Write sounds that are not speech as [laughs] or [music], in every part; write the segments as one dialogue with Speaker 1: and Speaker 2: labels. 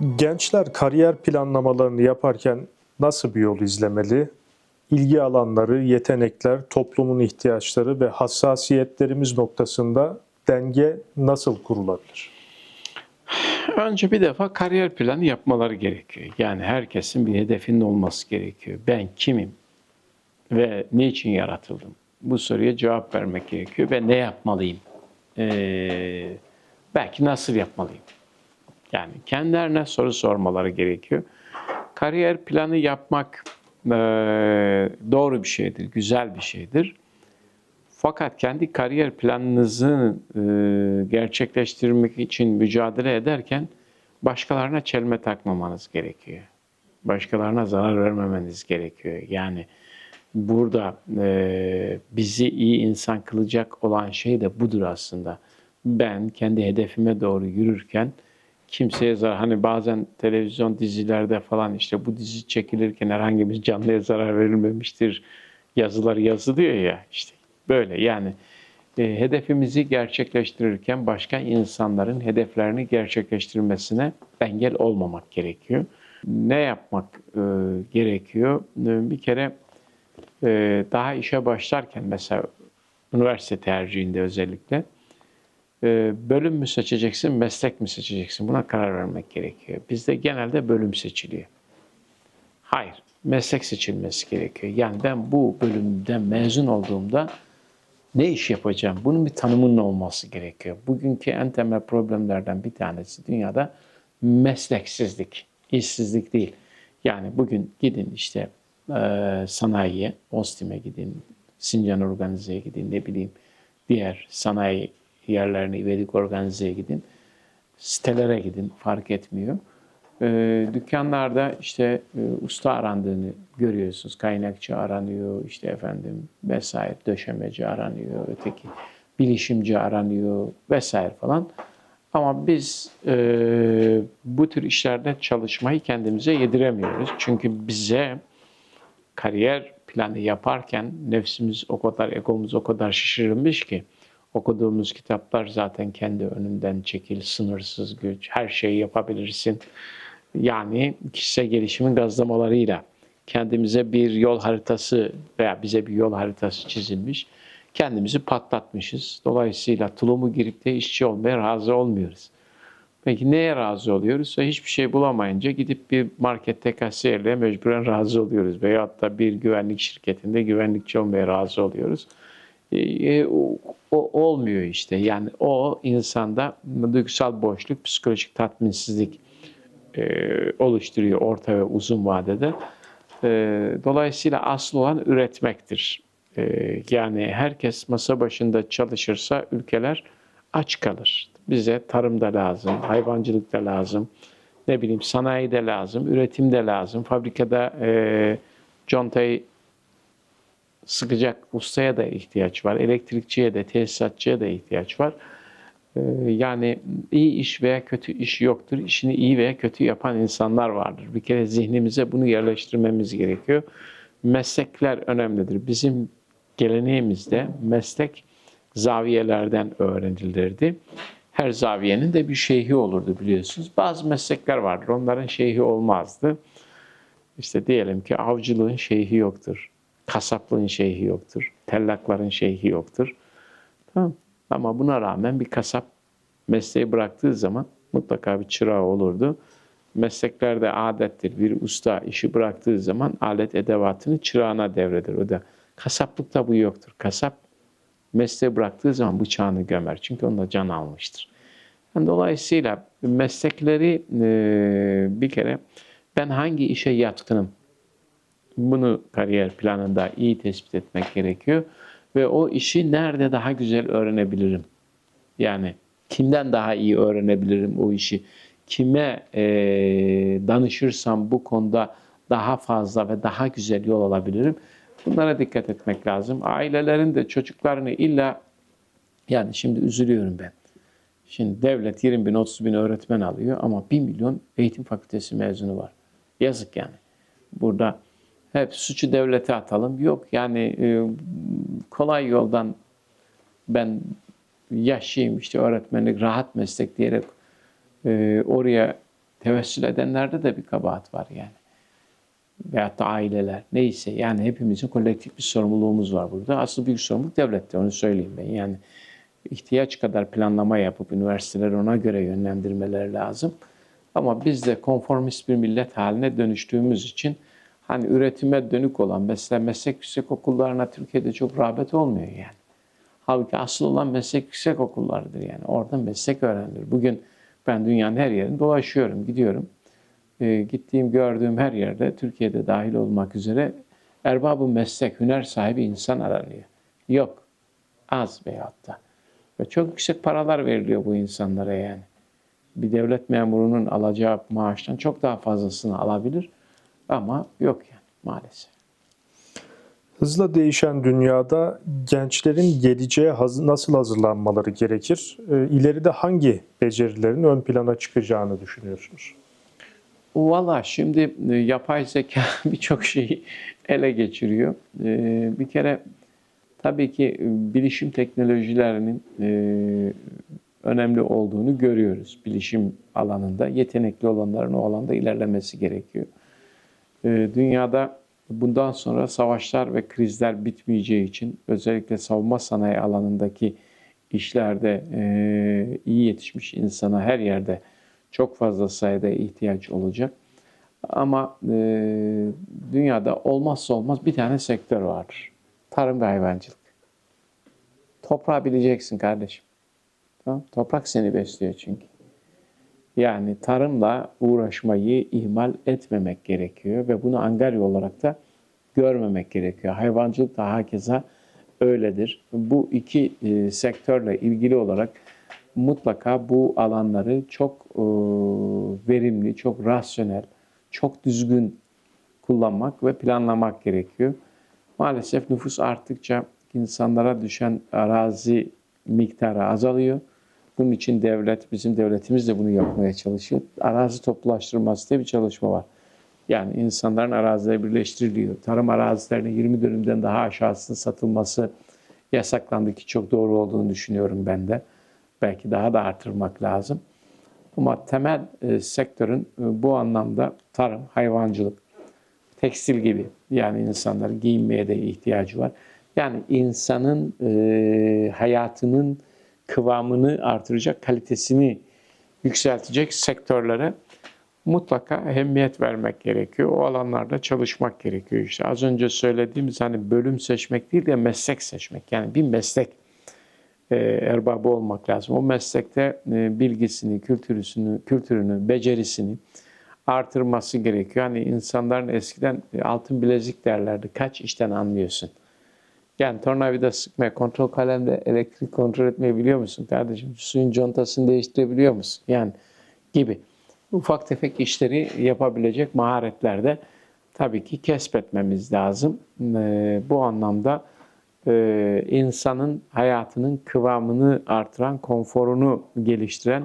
Speaker 1: Gençler kariyer planlamalarını yaparken nasıl bir yol izlemeli? İlgi alanları, yetenekler, toplumun ihtiyaçları ve hassasiyetlerimiz noktasında denge nasıl kurulabilir?
Speaker 2: Önce bir defa kariyer planı yapmaları gerekiyor. Yani herkesin bir hedefinin olması gerekiyor. Ben kimim ve ne için yaratıldım? Bu soruya cevap vermek gerekiyor ve ne yapmalıyım? Ee, belki nasıl yapmalıyım? Yani kendilerine soru sormaları gerekiyor. Kariyer planı yapmak eee, doğru bir şeydir, güzel bir şeydir. Fakat kendi kariyer planınızı e, gerçekleştirmek için mücadele ederken başkalarına çelme takmamanız gerekiyor. Başkalarına zarar vermemeniz gerekiyor. Yani burada e, bizi iyi insan kılacak olan şey de budur aslında. Ben kendi hedefime doğru yürürken kimseye zarar, hani bazen televizyon dizilerde falan işte bu dizi çekilirken herhangi bir canlıya zarar verilmemiştir yazıları yazılıyor ya işte böyle yani e, hedefimizi gerçekleştirirken başka insanların hedeflerini gerçekleştirmesine engel olmamak gerekiyor. Ne yapmak e, gerekiyor? E, bir kere e, daha işe başlarken mesela üniversite tercihinde özellikle bölüm mü seçeceksin, meslek mi seçeceksin? Buna karar vermek gerekiyor. Bizde genelde bölüm seçiliyor. Hayır, meslek seçilmesi gerekiyor. Yani ben bu bölümden mezun olduğumda ne iş yapacağım? Bunun bir tanımının olması gerekiyor. Bugünkü en temel problemlerden bir tanesi dünyada mesleksizlik, işsizlik değil. Yani bugün gidin işte e, sanayiye, Ostim'e gidin, Sincan Organize'ye gidin, ne bileyim diğer sanayi yerlerine, İvedik Organize'ye gidin, sitelere gidin fark etmiyor. E, dükkanlarda işte e, usta arandığını görüyorsunuz. Kaynakçı aranıyor, işte efendim vesaire, döşemeci aranıyor, öteki bilişimci aranıyor vesaire falan. Ama biz e, bu tür işlerde çalışmayı kendimize yediremiyoruz. Çünkü bize kariyer planı yaparken nefsimiz o kadar, egomuz o kadar şişirilmiş ki okuduğumuz kitaplar zaten kendi önünden çekil, sınırsız güç, her şeyi yapabilirsin. Yani kişisel gelişimin gazlamalarıyla kendimize bir yol haritası veya bize bir yol haritası çizilmiş. Kendimizi patlatmışız. Dolayısıyla tulumu girip de işçi olmaya razı olmuyoruz. Peki neye razı oluyoruz? Hiçbir şey bulamayınca gidip bir markette kasiyerliğe mecburen razı oluyoruz. Veyahut da bir güvenlik şirketinde güvenlikçi olmaya razı oluyoruz. E, o, o olmuyor işte. Yani o insanda duygusal boşluk, psikolojik tatminsizlik e, oluşturuyor orta ve uzun vadede. E, dolayısıyla asıl olan üretmektir. E, yani herkes masa başında çalışırsa ülkeler aç kalır. Bize tarım da lazım, hayvancılık da lazım, ne bileyim sanayi de lazım, üretim de lazım. Fabrikada e, contayı sıkacak ustaya da ihtiyaç var, elektrikçiye de, tesisatçıya da ihtiyaç var. Ee, Yani iyi iş veya kötü iş yoktur. İşini iyi veya kötü yapan insanlar vardır. Bir kere zihnimize bunu yerleştirmemiz gerekiyor. Meslekler önemlidir. Bizim geleneğimizde meslek zaviyelerden öğrenilirdi. Her zaviyenin de bir şeyhi olurdu biliyorsunuz. Bazı meslekler vardır. Onların şeyhi olmazdı. İşte diyelim ki avcılığın şeyhi yoktur. Kasaplığın şeyhi yoktur. Tellakların şeyhi yoktur. Tamam. Ama buna rağmen bir kasap mesleği bıraktığı zaman mutlaka bir çırağı olurdu. Mesleklerde adettir. Bir usta işi bıraktığı zaman alet edevatını çırağına devredir. O da kasaplıkta bu yoktur. Kasap mesleği bıraktığı zaman bıçağını gömer. Çünkü onda can almıştır. Yani dolayısıyla meslekleri bir kere ben hangi işe yatkınım? Bunu kariyer planında iyi tespit etmek gerekiyor. Ve o işi nerede daha güzel öğrenebilirim? Yani kimden daha iyi öğrenebilirim o işi? Kime e, danışırsam bu konuda daha fazla ve daha güzel yol alabilirim? Bunlara dikkat etmek lazım. Ailelerin de çocuklarını illa yani şimdi üzülüyorum ben. Şimdi devlet 20 bin 30 bin öğretmen alıyor ama 1 milyon eğitim fakültesi mezunu var. Yazık yani. Burada hep suçu devlete atalım. Yok yani e, kolay yoldan ben yaşayayım işte öğretmenlik rahat meslek diyerek e, oraya Tevessül edenlerde de bir kabahat var yani. Veyahut da aileler neyse yani hepimizin kolektif bir sorumluluğumuz var burada. Asıl büyük sorumluluk devlette onu söyleyeyim ben. Yani ihtiyaç kadar planlama yapıp üniversiteleri ona göre yönlendirmeleri lazım. Ama biz de konformist bir millet haline dönüştüğümüz için hani üretime dönük olan mesela meslek yüksek okullarına Türkiye'de çok rağbet olmuyor yani. Halbuki asıl olan meslek yüksek okullarıdır yani. Orada meslek öğrenilir. Bugün ben dünyanın her yerinde dolaşıyorum, gidiyorum. Ee, gittiğim, gördüğüm her yerde, Türkiye'de dahil olmak üzere erbabı meslek, hüner sahibi insan aranıyor. Yok. Az veyahut da. Ve çok yüksek paralar veriliyor bu insanlara yani. Bir devlet memurunun alacağı maaştan çok daha fazlasını alabilir. Ama yok yani maalesef.
Speaker 1: Hızla değişen dünyada gençlerin geleceğe nasıl hazırlanmaları gerekir? E, İleride hangi becerilerin ön plana çıkacağını düşünüyorsunuz?
Speaker 2: Valla şimdi e, yapay zeka [laughs] birçok şeyi ele geçiriyor. E, Bir kere tabii ki e, bilişim teknolojilerinin e, önemli olduğunu görüyoruz. Bilişim alanında yetenekli olanların o alanda ilerlemesi gerekiyor. E, Dünyada bundan sonra savaşlar ve krizler bitmeyeceği için özellikle savunma sanayi alanındaki işlerde e, iyi yetişmiş insana her yerde çok fazla sayıda ihtiyaç olacak. Ama e, dünyada olmazsa olmaz bir tane sektör vardır. Tarım ve hayvancılık. Toprağı bileceksin kardeşim. Tamam? Toprak seni besliyor çünkü. Yani tarımla uğraşmayı ihmal etmemek gerekiyor ve bunu angarya olarak da görmemek gerekiyor. Hayvancılık da hakeza öyledir. Bu iki e, sektörle ilgili olarak mutlaka bu alanları çok e, verimli, çok rasyonel, çok düzgün kullanmak ve planlamak gerekiyor. Maalesef nüfus arttıkça insanlara düşen arazi miktarı azalıyor. Bunun için devlet, bizim devletimiz de bunu yapmaya çalışıyor. Arazi toplulaştırması diye bir çalışma var. Yani insanların arazileri birleştiriliyor. Tarım arazilerine 20 dönümden daha aşağısının satılması yasaklandı ki çok doğru olduğunu düşünüyorum ben de. Belki daha da artırmak lazım. Ama temel e, sektörün e, bu anlamda tarım, hayvancılık, tekstil gibi yani insanların giyinmeye de ihtiyacı var. Yani insanın e, hayatının kıvamını artıracak, kalitesini yükseltecek sektörlere mutlaka ehemmiyet vermek gerekiyor. O alanlarda çalışmak gerekiyor. İşte az önce söylediğimiz hani bölüm seçmek değil de meslek seçmek. Yani bir meslek e, erbabı olmak lazım. O meslekte e, bilgisini, kültürünü, kültürünü, becerisini artırması gerekiyor. Hani insanların eskiden e, altın bilezik derlerdi. Kaç işten anlıyorsun? Yani tornavida sıkmaya, kontrol kalemde elektrik kontrol etmeyi biliyor musun kardeşim? Suyun contasını değiştirebiliyor musun? Yani gibi. Ufak tefek işleri yapabilecek maharetlerde tabii ki kesbetmemiz lazım. Ee, bu anlamda e, insanın hayatının kıvamını artıran, konforunu geliştiren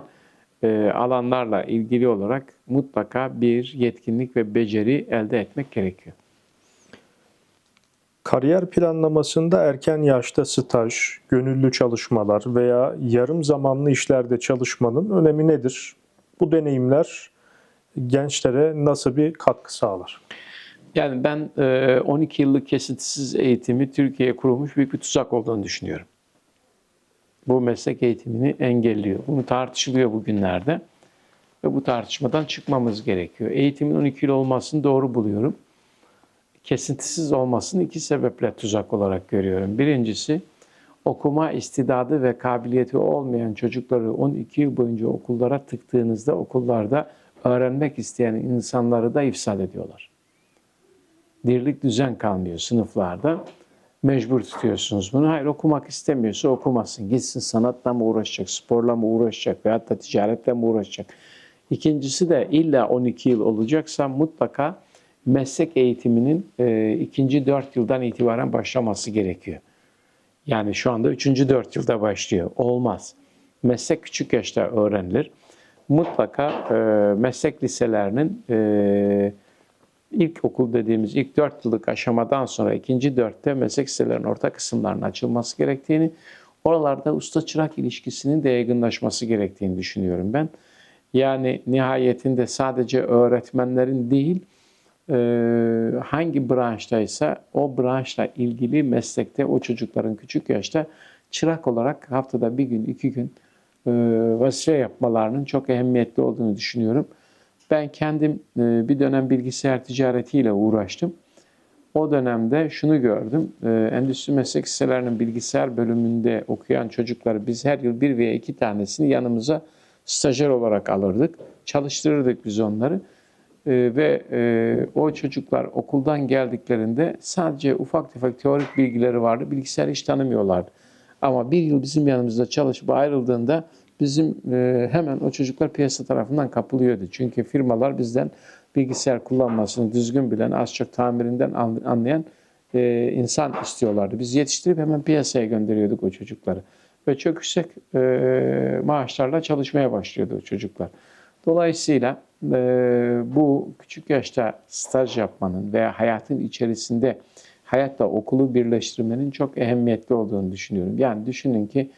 Speaker 2: e, alanlarla ilgili olarak mutlaka bir yetkinlik ve beceri elde etmek gerekiyor.
Speaker 1: Kariyer planlamasında erken yaşta staj, gönüllü çalışmalar veya yarım zamanlı işlerde çalışmanın önemi nedir? Bu deneyimler gençlere nasıl bir katkı sağlar?
Speaker 2: Yani ben e, 12 yıllık kesintisiz eğitimi Türkiye'ye kurulmuş büyük bir tuzak olduğunu düşünüyorum. Bu meslek eğitimini engelliyor. Bunu tartışılıyor bugünlerde ve bu tartışmadan çıkmamız gerekiyor. Eğitimin 12 yıl olmasını doğru buluyorum. Kesintisiz olmasını iki sebeple tuzak olarak görüyorum. Birincisi okuma istidadı ve kabiliyeti olmayan çocukları 12 yıl boyunca okullara tıktığınızda okullarda öğrenmek isteyen insanları da ifsad ediyorlar dirlik düzen kalmıyor sınıflarda. Mecbur tutuyorsunuz bunu. Hayır okumak istemiyorsa okumasın. Gitsin sanatla mı uğraşacak, sporla mı uğraşacak veyahut da ticaretle mi uğraşacak. İkincisi de illa 12 yıl olacaksa mutlaka meslek eğitiminin e, ikinci dört yıldan itibaren başlaması gerekiyor. Yani şu anda üçüncü dört yılda başlıyor. Olmaz. Meslek küçük yaşta öğrenilir. Mutlaka e, meslek liselerinin e, ilk okul dediğimiz ilk dört yıllık aşamadan sonra ikinci dörtte meslek liselerinin orta kısımlarının açılması gerektiğini, oralarda usta çırak ilişkisinin de yaygınlaşması gerektiğini düşünüyorum ben. Yani nihayetinde sadece öğretmenlerin değil, hangi branştaysa o branşla ilgili meslekte o çocukların küçük yaşta çırak olarak haftada bir gün, iki gün e, vazife yapmalarının çok ehemmiyetli olduğunu düşünüyorum. Ben kendim e, bir dönem bilgisayar ticaretiyle uğraştım. O dönemde şunu gördüm. E, Endüstri meslek liselerinin bilgisayar bölümünde okuyan çocukları biz her yıl bir veya iki tanesini yanımıza stajyer olarak alırdık. Çalıştırırdık biz onları. E, ve e, o çocuklar okuldan geldiklerinde sadece ufak tefek teorik bilgileri vardı. Bilgisayar hiç tanımıyorlardı. Ama bir yıl bizim yanımızda çalışıp ayrıldığında bizim e, hemen o çocuklar piyasa tarafından kapılıyordu. Çünkü firmalar bizden bilgisayar kullanmasını düzgün bilen, az çok tamirinden an- anlayan e, insan istiyorlardı. Biz yetiştirip hemen piyasaya gönderiyorduk o çocukları. Ve çok yüksek maaşlarla çalışmaya başlıyordu o çocuklar. Dolayısıyla e, bu küçük yaşta staj yapmanın veya hayatın içerisinde hayatla okulu birleştirmenin çok ehemmiyetli olduğunu düşünüyorum. Yani düşünün ki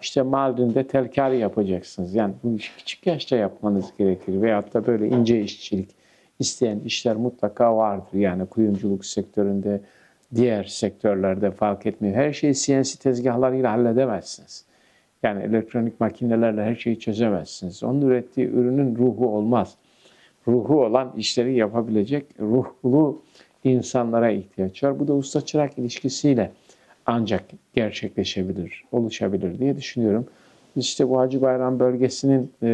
Speaker 2: işte Mardin'de telkari yapacaksınız. Yani bu işi küçük yaşta yapmanız gerekir. Veyahut da böyle ince işçilik isteyen işler mutlaka vardır. Yani kuyumculuk sektöründe, diğer sektörlerde fark etmiyor. Her şeyi CNC tezgahlarıyla halledemezsiniz. Yani elektronik makinelerle her şeyi çözemezsiniz. Onun ürettiği ürünün ruhu olmaz. Ruhu olan işleri yapabilecek ruhlu insanlara ihtiyaç var. Bu da usta çırak ilişkisiyle ancak gerçekleşebilir, oluşabilir diye düşünüyorum. Biz işte bu Hacı Bayram bölgesinin e,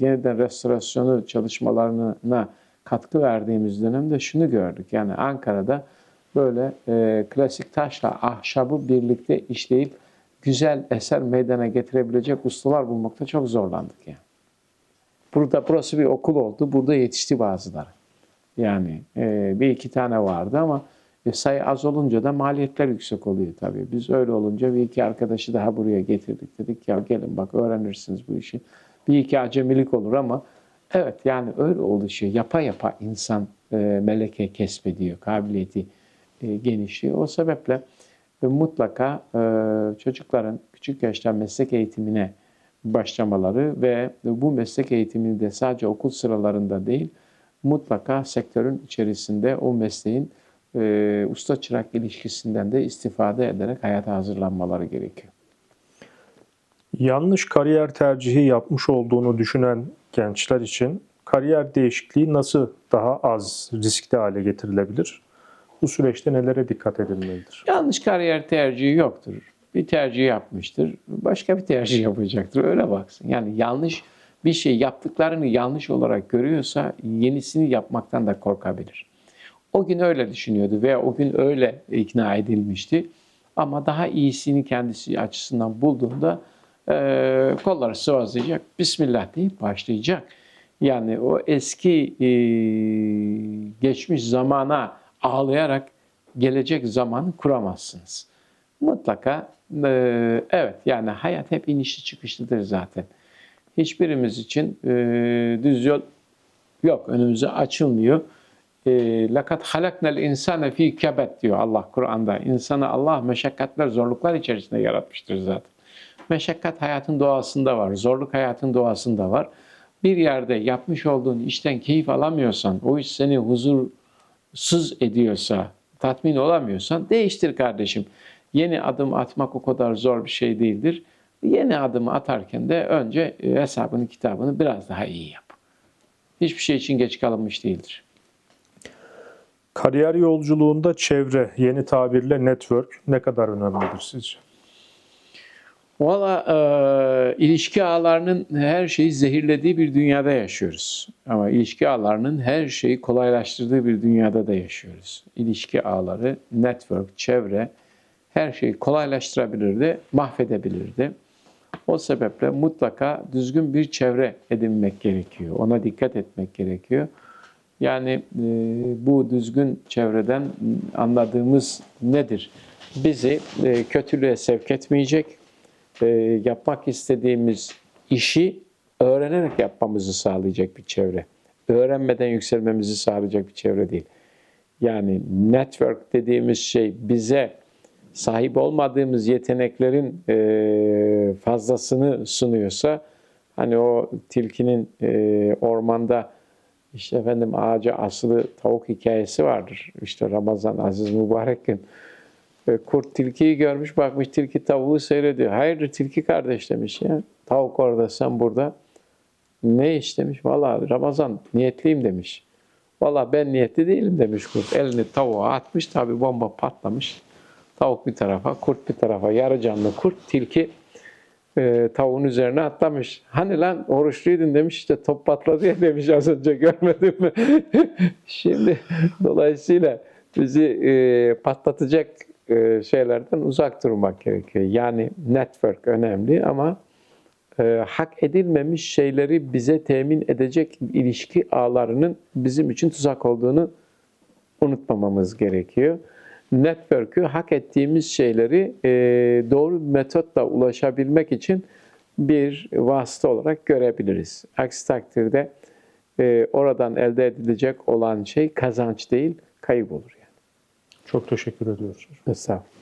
Speaker 2: yeniden restorasyonu çalışmalarına katkı verdiğimiz dönemde şunu gördük. Yani Ankara'da böyle e, klasik taşla ahşabı birlikte işleyip güzel eser meydana getirebilecek ustalar bulmakta çok zorlandık yani. Burada burası bir okul oldu. Burada yetişti bazıları. Yani e, bir iki tane vardı ama e, sayı az olunca da maliyetler yüksek oluyor tabii. Biz öyle olunca bir iki arkadaşı daha buraya getirdik. Dedik ya gelin bak öğrenirsiniz bu işi. Bir iki acemilik olur ama evet yani öyle oluşuyor. Yapa yapa insan e, meleke kesbediyor. Kabiliyeti e, genişliyor. O sebeple e, mutlaka e, çocukların küçük yaşta meslek eğitimine başlamaları ve bu meslek eğitimini de sadece okul sıralarında değil, mutlaka sektörün içerisinde o mesleğin e, usta çırak ilişkisinden de istifade ederek hayata hazırlanmaları gerekiyor.
Speaker 1: Yanlış kariyer tercihi yapmış olduğunu düşünen gençler için kariyer değişikliği nasıl daha az riskli hale getirilebilir? Bu süreçte nelere dikkat edilmelidir?
Speaker 2: Yanlış kariyer tercihi yoktur. Bir tercih yapmıştır, başka bir tercih [laughs] yapacaktır. Öyle baksın. Yani yanlış bir şey yaptıklarını yanlış olarak görüyorsa yenisini yapmaktan da korkabilir. O gün öyle düşünüyordu veya o gün öyle ikna edilmişti. Ama daha iyisini kendisi açısından bulduğunda e, kolları sıvazlayacak, Bismillah deyip başlayacak. Yani o eski e, geçmiş zamana ağlayarak gelecek zamanı kuramazsınız. Mutlaka e, evet yani hayat hep inişli çıkışlıdır zaten. Hiçbirimiz için e, düz yol yok önümüze açılmıyor. Lakat halaknel insane fi kebet diyor Allah Kur'an'da. İnsanı Allah meşakkatler, zorluklar içerisinde yaratmıştır zaten. Meşakkat hayatın doğasında var, zorluk hayatın doğasında var. Bir yerde yapmış olduğun işten keyif alamıyorsan, o iş seni huzursuz ediyorsa, tatmin olamıyorsan değiştir kardeşim. Yeni adım atmak o kadar zor bir şey değildir. Yeni adımı atarken de önce e, hesabını kitabını biraz daha iyi yap. Hiçbir şey için geç kalınmış değildir.
Speaker 1: Kariyer yolculuğunda çevre, yeni tabirle network ne kadar önemlidir sizce?
Speaker 2: Valla e, ilişki ağlarının her şeyi zehirlediği bir dünyada yaşıyoruz. Ama ilişki ağlarının her şeyi kolaylaştırdığı bir dünyada da yaşıyoruz. İlişki ağları, network, çevre her şeyi kolaylaştırabilirdi, mahvedebilirdi. O sebeple mutlaka düzgün bir çevre edinmek gerekiyor. Ona dikkat etmek gerekiyor. Yani e, bu düzgün çevreden anladığımız nedir? Bizi e, kötülüğe sevk etmeyecek, e, yapmak istediğimiz işi öğrenerek yapmamızı sağlayacak bir çevre. Öğrenmeden yükselmemizi sağlayacak bir çevre değil. Yani network dediğimiz şey bize sahip olmadığımız yeteneklerin e, fazlasını sunuyorsa Hani o tilkinin e, ormanda işte efendim ağaca asılı tavuk hikayesi vardır. İşte Ramazan Aziz Mübarek gün. E, Kurt tilkiyi görmüş bakmış tilki tavuğu seyrediyor. Hayırdır tilki kardeş demiş ya. Tavuk orada sen burada. Ne iş demiş. Valla Ramazan niyetliyim demiş. Valla ben niyetli değilim demiş kurt. Elini tavuğa atmış tabi bomba patlamış. Tavuk bir tarafa, kurt bir tarafa. Yarı canlı kurt, tilki e, tavuğun üzerine atlamış. Hani lan oruçluydun demiş işte top patladı ya demiş az önce [laughs] görmedin mi? [laughs] Şimdi dolayısıyla bizi e, patlatacak e, şeylerden uzak durmak gerekiyor. Yani network önemli ama e, hak edilmemiş şeyleri bize temin edecek ilişki ağlarının bizim için tuzak olduğunu unutmamamız gerekiyor. Network'ü hak ettiğimiz şeyleri e, doğru metotla ulaşabilmek için bir vasıta olarak görebiliriz. Aksi takdirde e, oradan elde edilecek olan şey kazanç değil, kayıp olur yani.
Speaker 1: Çok teşekkür ediyoruz.
Speaker 2: Estağfurullah.